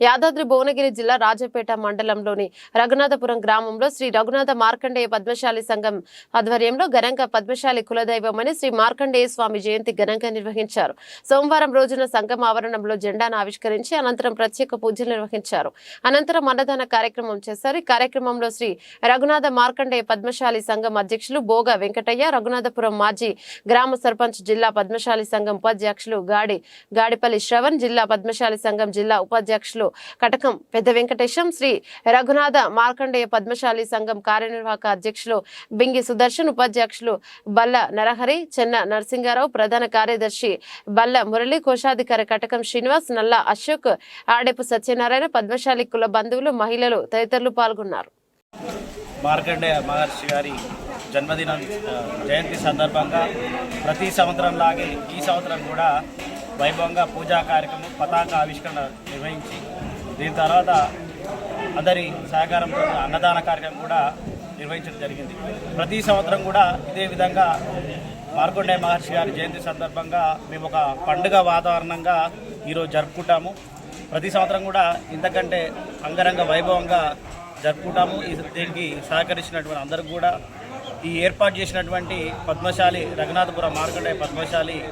యాదాద్రి భువనగిరి జిల్లా రాజపేట మండలంలోని రఘునాథపురం గ్రామంలో శ్రీ రఘునాథ మార్కండేయ పద్మశాలి సంఘం ఆధ్వర్యంలో ఘనంగా పద్మశాలి కులదైవమని శ్రీ మార్కండేయ స్వామి జయంతి ఘనంగా నిర్వహించారు. సోమవారం రోజున సంఘం ఆవరణంలో జెండాను ఆవిష్కరించి అనంతరం ప్రత్యేక పూజలు నిర్వహించారు. అనంతరం అన్నదాన కార్యక్రమం చేశారు. ఈ కార్యక్రమంలో శ్రీ రఘునాథ మార్కండేయ పద్మశాలి సంఘం అధ్యక్షులు బోగ వెంకటయ్య రఘునాథపురం మాజీ గ్రామ సర్పంచ్ జిల్లా పద్మశాలి సంఘం ఉపాధ్యక్షులు గాడి గాడిపల్లి శ్రవణ్ జిల్లా పద్మశాలి సంఘం జిల్లా ఉపాధ్యక్షులు కటకం పెద్ద వెంకటేశం శ్రీ రఘునాథ మార్కండేయ పద్మశాలి సంఘం కార్యనిర్వాహక అధ్యక్షులు బింగి సుదర్శన్ ఉపాధ్యక్షులు బల్ల నరహరి చెన్న నరసింగారావు ప్రధాన కార్యదర్శి బల్ల మురళి కోశాధికారి కటకం శ్రీనివాస్ నల్ల అశోక్ ఆడెపు సత్యనారాయణ పద్మశాలి కుల బంధువులు మహిళలు తదితరులు పాల్గొన్నారు. మార్కండేయ మహర్షి గారి జన్మదిన జయంతి సందర్భంగా ప్రతి సంవత్సరం లాగే ఈ సంవత్సరం కూడా వైభవంగా పూజా కార్యక్రమం పతాక ఆవిష్కరణ నిర్వహించి దీని తర్వాత అందరి సహకారంతో అన్నదాన కార్యక్రమం కూడా నిర్వహించడం జరిగింది. ప్రతి సంవత్సరం కూడా ఇదే విధంగా మార్కొండే మహర్షి గారి జయంతి సందర్భంగా మేము ఒక పండుగ వాతావరణంగా ఈరోజు జరుపుకుంటాము. ప్రతి సంవత్సరం కూడా ఇంతకంటే అంగరంగ వైభవంగా జరుపుకుంటాము. ఇది- దీనికి సహకరించినటువంటి అందరికి కూడా ఈ ఏర్పాటు చేసినటువంటి పద్మశాలి రఘునాథపురం మార్కండేయ పద్మశాలి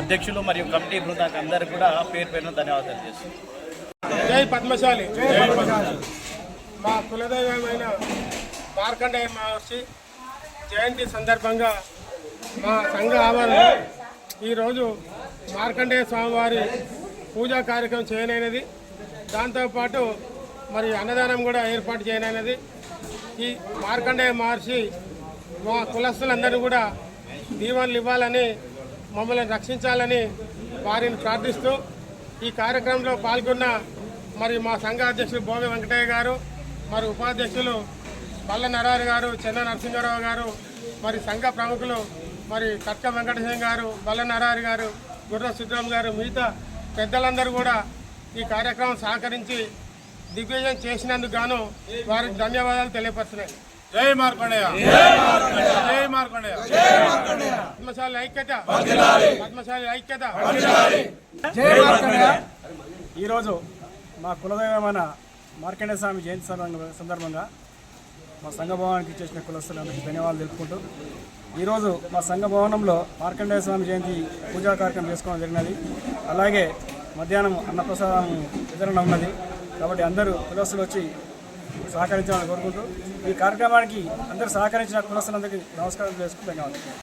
అధ్యక్షులు మరియు కమిటీ బృందానికి అందరికీ కూడా పేరు పేరున ధన్యవాదాలు చేస్తున్నాను జై పద్మశాలి. మా కులదైవమైన మార్కండేయ మహర్షి జయంతి సందర్భంగా మా సంఘ ఆవరణలో ఈరోజు మార్కండేయ స్వామివారి పూజా కార్యక్రమం చేయనైనది. దాంతోపాటు మరి అన్నదానం కూడా ఏర్పాటు చేయనైనది. ఈ మార్కండేయ మహర్షి మా కులస్తులందరూ కూడా దీవెనలు ఇవ్వాలని మమ్మల్ని రక్షించాలని వారిని ప్రార్థిస్తూ ఈ కార్యక్రమంలో పాల్గొన్న మరి మా సంఘ అధ్యక్షులు భోగ వెంకటయ్య గారు మరి ఉపాధ్యక్షులు బల్ల నరారి గారు చెన్న నరసింహారావు గారు మరి సంఘ ప్రముఖులు మరి కట్క వెంకటేశం గారు బల్ల నరారి గారు గుర్ర సుద్రం గారు మిగతా పెద్దలందరూ కూడా ఈ కార్యక్రమం సహకరించి దిగ్విజయం చేసినందుకు గాను వారికి ధన్యవాదాలు తెలియపరుస్తున్నాయి. జై మార్కండేయ. జై మార్కండేయ. పద్మశాలి ఐక్యత. పద్మశాలి. ఐక్యత. ఈరోజు మా కులదైవమైన మార్కండే స్వామి జయంతి సందర్భంగా- మా సంఘ భవనానికి చేసిన కులస్తులందరికీ ధన్యవాదాలు తెలుపుకుంటూ ఈరోజు మా సంఘ భవనంలో మార్కండేయ స్వామి జయంతి పూజా కార్యక్రమం చేసుకోవడం జరిగినది. అలాగే మధ్యాహ్నం అన్నప్రసాదం వితరణ ఉన్నది. కాబట్టి అందరూ కులస్తులు వచ్చి సహకరించాలని కోరుకుంటూ ఈ కార్యక్రమానికి అందరూ సహకరించిన కులస్తులందరికీ నమస్కారం చేసుకుంటూ ధన్యవాదాలు.